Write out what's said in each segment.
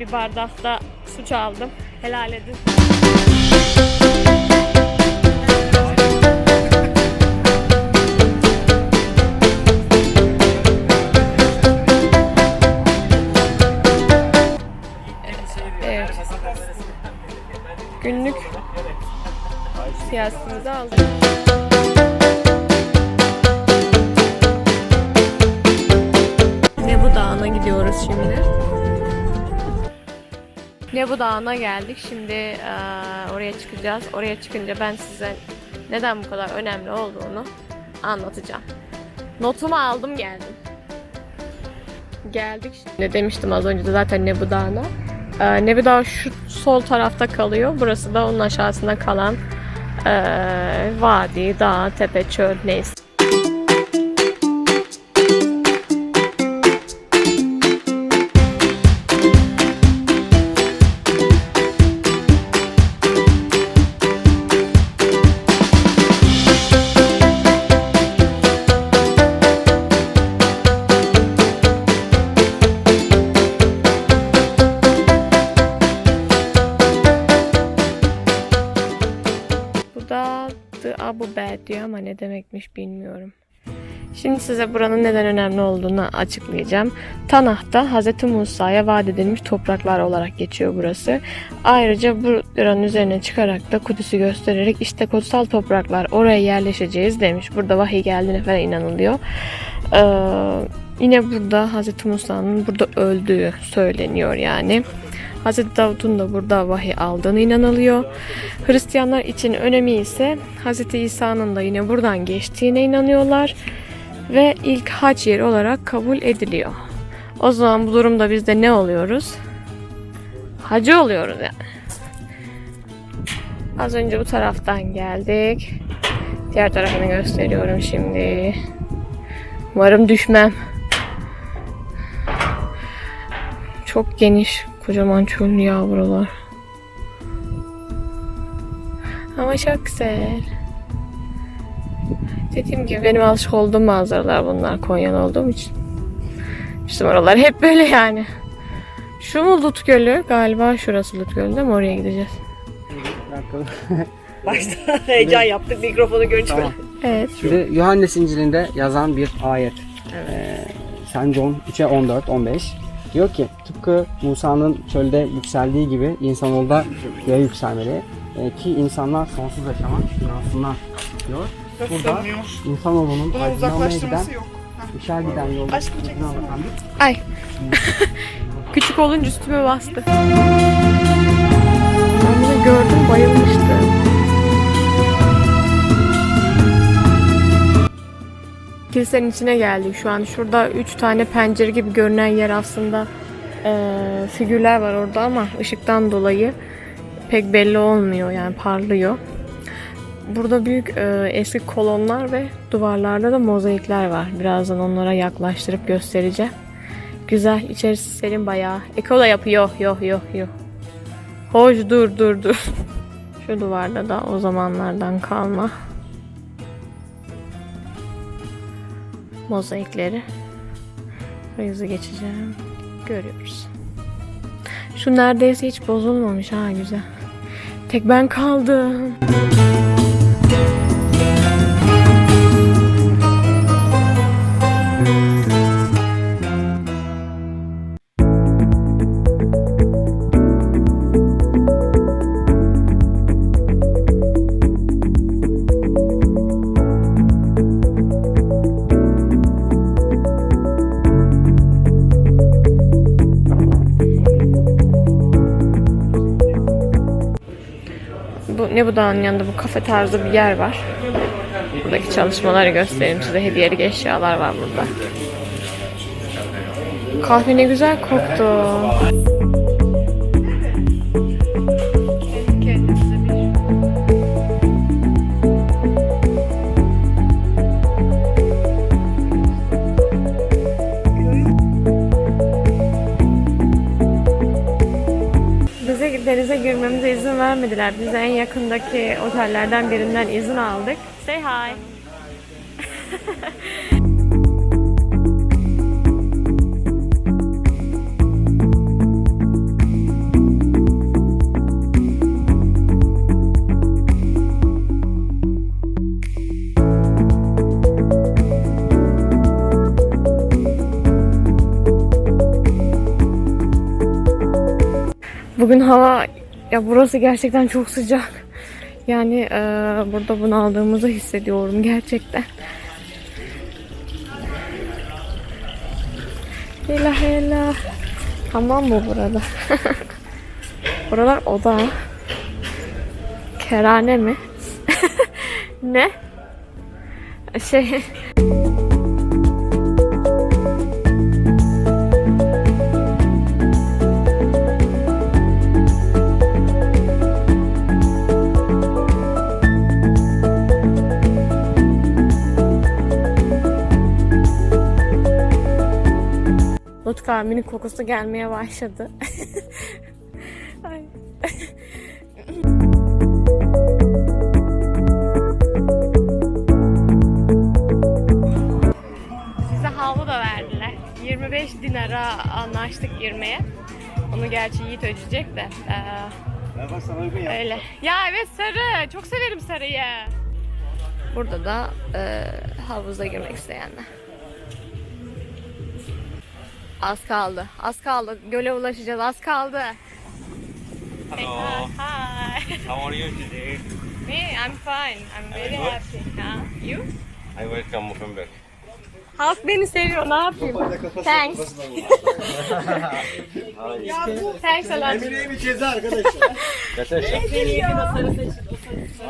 Bir bardakta su çaldım. Helal edin. Günlük siyasetimizi aldık. Nebu Dağı'na gidiyoruz şimdi. Nebu Dağı'na geldik. Şimdi eee, oraya çıkacağız. Oraya çıkınca ben size neden bu kadar önemli olduğunu anlatacağım. Notumu aldım geldim. Geldik. Ne demiştim az önce de zaten Nebu Dağı'na. Eee Nebu Dağı şu sol tarafta kalıyor. Burası da onun aşağısında kalan eee, vadi, dağ, tepe, çöl neyse. Da The Abu Bed diyor ama ne demekmiş bilmiyorum. Şimdi size buranın neden önemli olduğunu açıklayacağım. Tanah'ta Hz. Musa'ya vaat edilmiş topraklar olarak geçiyor burası. Ayrıca buranın üzerine çıkarak da Kudüs'ü göstererek işte kutsal topraklar oraya yerleşeceğiz demiş. Burada vahiy geldiğine falan inanılıyor. Ee, yine burada Hz. Musa'nın burada öldüğü söyleniyor yani. Hz. Davut'un da burada vahiy aldığını inanılıyor. Hristiyanlar için önemi ise Hz. İsa'nın da yine buradan geçtiğine inanıyorlar ve ilk hac yeri olarak kabul ediliyor. O zaman bu durumda biz de ne oluyoruz? Hacı oluyoruz yani. Az önce bu taraftan geldik. Diğer tarafını gösteriyorum şimdi. Umarım düşmem. Çok geniş, kocaman çöl ya buralar. Ama çok güzel. Dediğim gibi benim alışık olduğum manzaralar bunlar Konyan olduğum için. Bizim oralar hep böyle yani. Şu mu Lut Gölü? Galiba şurası Lut Gölü değil mi? Oraya gideceğiz. Başta heyecan yaptık mikrofonu görünce. Tamam. Evet. Şimdi Yuhannes İncil'inde yazan bir ayet. Ee, Sen John 3'e 14, 15. Diyor ki tıpkı Musa'nın çölde yükseldiği gibi insanoğlu da göğe yükselmeli. Ee, ki insanlar sonsuz yaşamak inansınlar diyor. Burada insanoğlunun Bunun aydınlanmaya giden, uzaklaştırması yok. ışığa giden yolda Aşkım anlatan bir Ay. Küçük olunca üstüme bastı. Ben bunu gördüm bayılmıştım. Kilisenin içine geldik şu an. Şurada üç tane pencere gibi görünen yer aslında eee, figürler var orada ama ışıktan dolayı pek belli olmuyor yani parlıyor. Burada büyük eee, eski kolonlar ve duvarlarda da mozaikler var. Birazdan onlara yaklaştırıp göstereceğim. Güzel. içerisi serin bayağı. Ekola yapıyor. Yok yok yok. Hoş dur dur dur. Şu duvarda da o zamanlardan kalma. Mozaikleri. Burayı hızlı geçeceğim. Görüyoruz. Şu neredeyse hiç bozulmamış ha güzel. Tek ben kaldım. Bu ne bu dağın yanında bu kafe tarzı bir yer var. Buradaki çalışmaları göstereyim size. Hediyelik eşyalar var burada. Kahve ne güzel koktu. girmemize izin vermediler. Biz en yakındaki otellerden birinden izin aldık. Say hi. Bugün hava ya burası gerçekten çok sıcak. Yani eee, burada bunaldığımızı hissediyorum gerçekten. Hela hela. Tamam mı burada? Buralar oda. Kerane mi? ne? Şey... Lut kahvinin kokusu gelmeye başladı. Ay. Size havlu da verdiler. 25 dinara anlaştık girmeye. Onu gerçi Yiğit ödeyecek de. Ee, öyle. Ya evet sarı. Çok severim sarıyı. Burada da e, havuza girmek isteyenler. Az kaldı. Az kaldı. Göle ulaşacağız. Az kaldı. Hello. Hi. How are you today? Me, I'm fine. I'm very Good. happy. Ha? You? I welcome Mozambique. Halk beni seviyor. Ne yapayım? Thanks. Thanks a lot.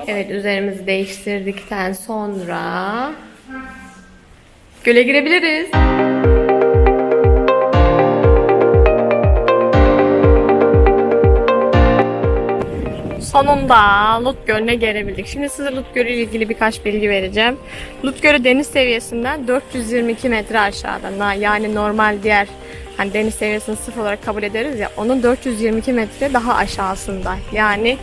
Evet üzerimizi değiştirdikten sonra göle girebiliriz. Sonunda Lut Gölü'ne gelebildik. Şimdi size Lut Gölü ile ilgili birkaç bilgi vereceğim. Lut Gölü deniz seviyesinden 422 metre aşağıda. Yani normal diğer hani deniz seviyesini sıfır olarak kabul ederiz ya onun 422 metre daha aşağısında. Yani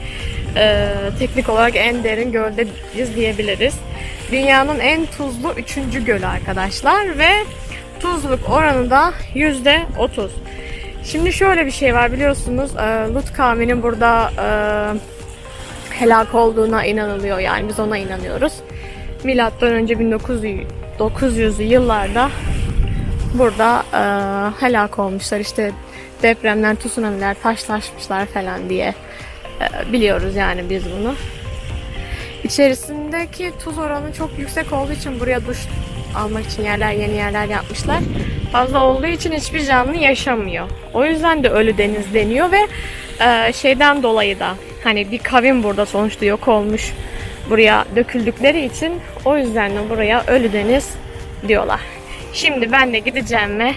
e, teknik olarak en derin göldeyiz diyebiliriz. Dünyanın en tuzlu 3. gölü arkadaşlar ve tuzluk oranı da %30. Şimdi şöyle bir şey var biliyorsunuz e, Lut kavminin burada e, helak olduğuna inanılıyor yani biz ona inanıyoruz. Milattan önce 1900 900'lü yıllarda burada e, helak olmuşlar işte depremler, tsunamiler, taşlaşmışlar falan diye e, biliyoruz yani biz bunu. İçerisindeki tuz oranı çok yüksek olduğu için buraya duş almak için yerler, yeni yerler yapmışlar. Fazla olduğu için hiçbir canlı yaşamıyor. O yüzden de ölü deniz deniyor ve e, şeyden dolayı da hani bir kavim burada sonuçta yok olmuş buraya döküldükleri için o yüzden de buraya ölü deniz diyorlar. Şimdi ben de gideceğim ve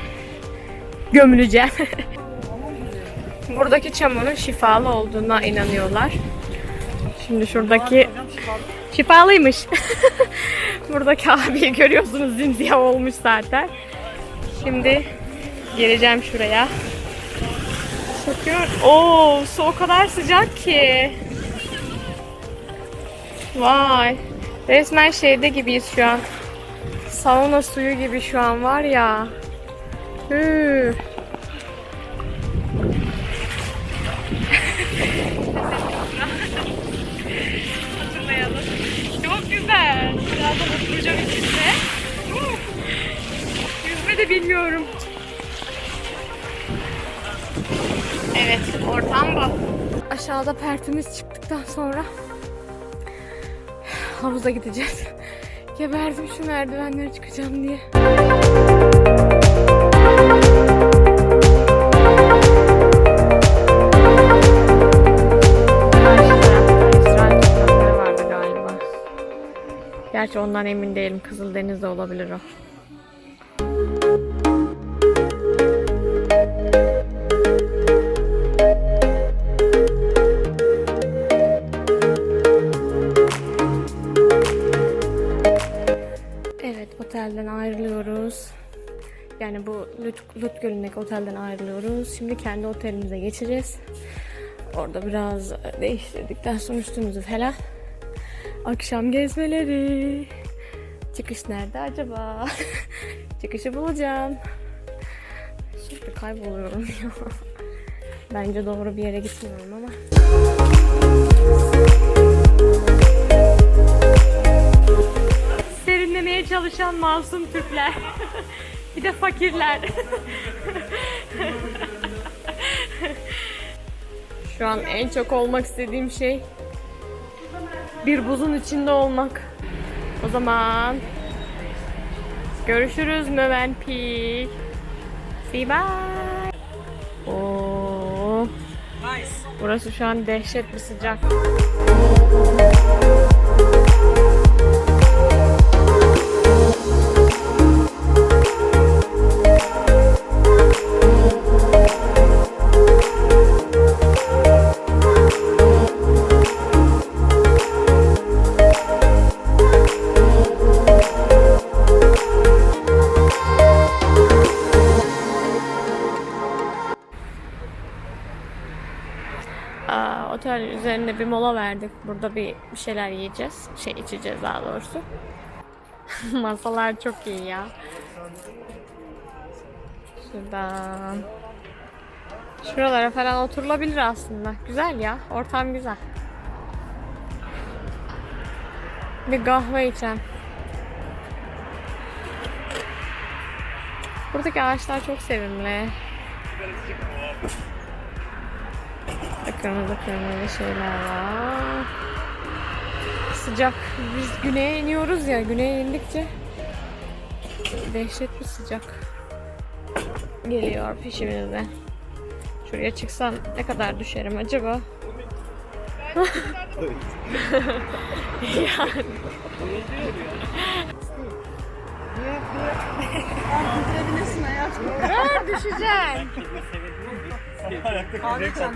gömüleceğim. Buradaki çamurun şifalı olduğuna inanıyorlar. Şimdi şuradaki şifalıymış. Buradaki abiyi görüyorsunuz zimziya olmuş zaten. Şimdi geleceğim şuraya. Bakıyor. Oo, su o kadar sıcak ki. Vay. Resmen şeyde gibiyiz şu an. Sauna suyu gibi şu an var ya. Hü. Hatırlayalım. Çok güzel. Birazdan oturacağım içinde. Yüzme de bilmiyorum. Evet, ortam bu. Aşağıda pertimiz çıktıktan sonra havuza gideceğiz. Geberdim şu merdivenlere çıkacağım diye. Karşı tarafta İsrail toprakları vardı galiba. Gerçi ondan emin değilim. Kızıldeniz'de olabilir o. otelden ayrılıyoruz. Yani bu Lut, Lut Gölü'ndeki otelden ayrılıyoruz. Şimdi kendi otelimize geçeceğiz. Orada biraz değiştirdikten sonra üstümüzü falan. Akşam gezmeleri. Çıkış nerede acaba? Çıkışı bulacağım. Sürekli kayboluyorum ya. Bence doğru bir yere gitmiyorum ama. Serinlemeye çalışan masum Türkler. bir de fakirler. Şu an en çok olmak istediğim şey bir buzun içinde olmak. O zaman görüşürüz Mövenpik. See you bye. Oo. Burası şu an dehşet bir sıcak. Otel üzerinde bir mola verdik. Burada bir şeyler yiyeceğiz. Şey içeceğiz daha doğrusu. Masalar çok iyi ya. Şuradan. Şuralara falan oturulabilir aslında. Güzel ya. Ortam güzel. Bir kahve içen. Buradaki ağaçlar çok sevimli. Kırmızı kırmızı şeyler var. Sıcak. Biz güneye iniyoruz ya. Güneye indikçe dehşet bir sıcak geliyor peşimizde. Şuraya çıksam ne kadar düşerim acaba? yani. Ver düşeceksin.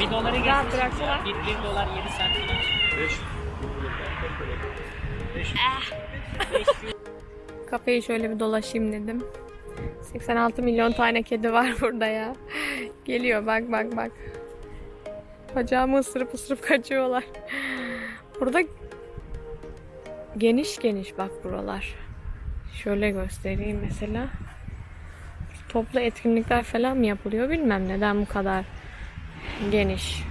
Bir doları Rahat geçmiş. bıraksalar. Bir, bir dolar 7 sent. Kafeyi şöyle bir dolaşayım dedim. 86 milyon tane kedi var burada ya. Geliyor bak bak bak. Bacağımı ısırıp ısırıp kaçıyorlar. Burada geniş geniş bak buralar. Şöyle göstereyim mesela. Toplu etkinlikler falan mı yapılıyor bilmem neden bu kadar geniş.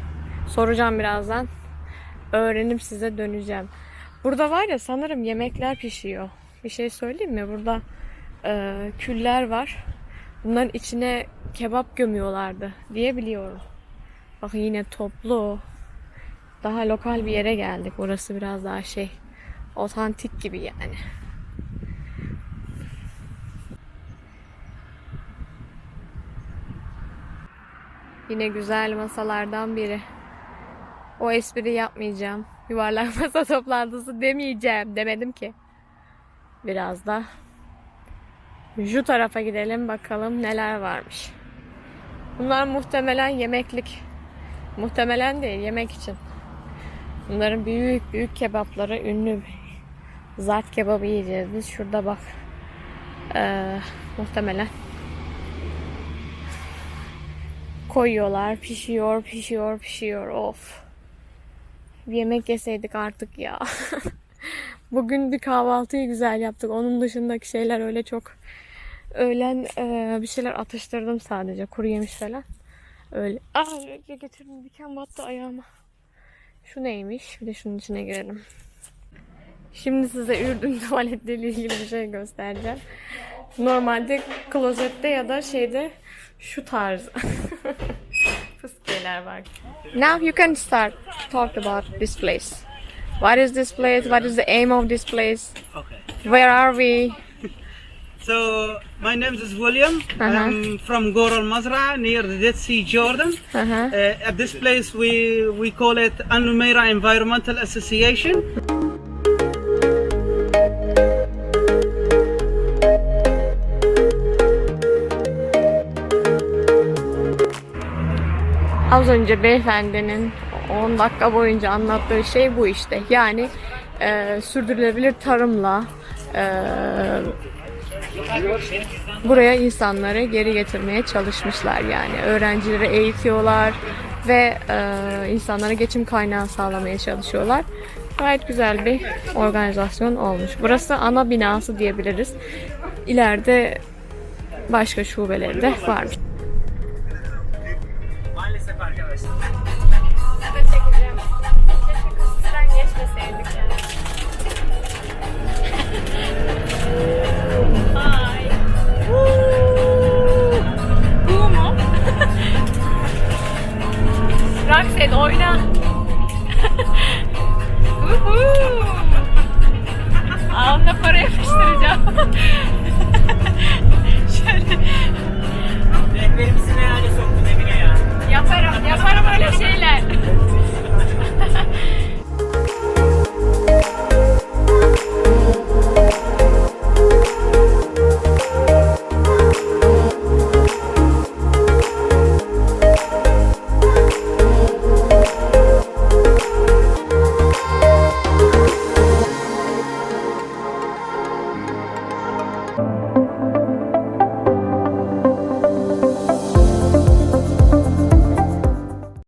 Soracağım birazdan. Öğrenip size döneceğim. Burada var ya sanırım yemekler pişiyor. Bir şey söyleyeyim mi? Burada e, küller var. Bunların içine kebap gömüyorlardı diye biliyorum. Bak yine toplu. Daha lokal bir yere geldik. Burası biraz daha şey otantik gibi yani. Yine güzel masalardan biri. O espri yapmayacağım. Yuvarlak masa toplantısı demeyeceğim. Demedim ki. Biraz da şu tarafa gidelim bakalım neler varmış. Bunlar muhtemelen yemeklik. Muhtemelen değil yemek için. Bunların büyük büyük kebapları ünlü. Zart kebabı yiyeceğiz biz. Şurada bak. Ee, muhtemelen koyuyorlar. Pişiyor, pişiyor, pişiyor. Of. Bir yemek yeseydik artık ya. Bugün bir kahvaltıyı güzel yaptık. Onun dışındaki şeyler öyle çok öğlen e, bir şeyler atıştırdım sadece. Kuru yemiş falan. Öyle. Aa bekle getirdim. Diken battı ayağıma. Şu neymiş? Bir de şunun içine girelim. Şimdi size Ürdün tuvaletleriyle ilgili bir şey göstereceğim. Normalde klozette ya da şeyde şu tarz var. Now you can start talk about this place. What is this place? What is the aim of this place? Okay. Where are we? So my name is William. Uh-huh. I'm from Gor Al Mazra near the Dead Sea, Jordan. Uh-huh. Uh, at this place, we we call it Al Numeira Environmental Association. Az önce beyefendinin 10 dakika boyunca anlattığı şey bu işte. Yani e, sürdürülebilir tarımla e, buraya insanları geri getirmeye çalışmışlar yani. Öğrencileri eğitiyorlar ve e, insanlara geçim kaynağı sağlamaya çalışıyorlar. Gayet güzel bir organizasyon olmuş. Burası ana binası diyebiliriz. İleride başka şubeleri de varmış maalesef arkadaşlar. Ben çekeceğim. Keşke kısmından geçmeseydik yani. Hi. Bu mu? Roxette oyna. Alnına para yapıştıracağım.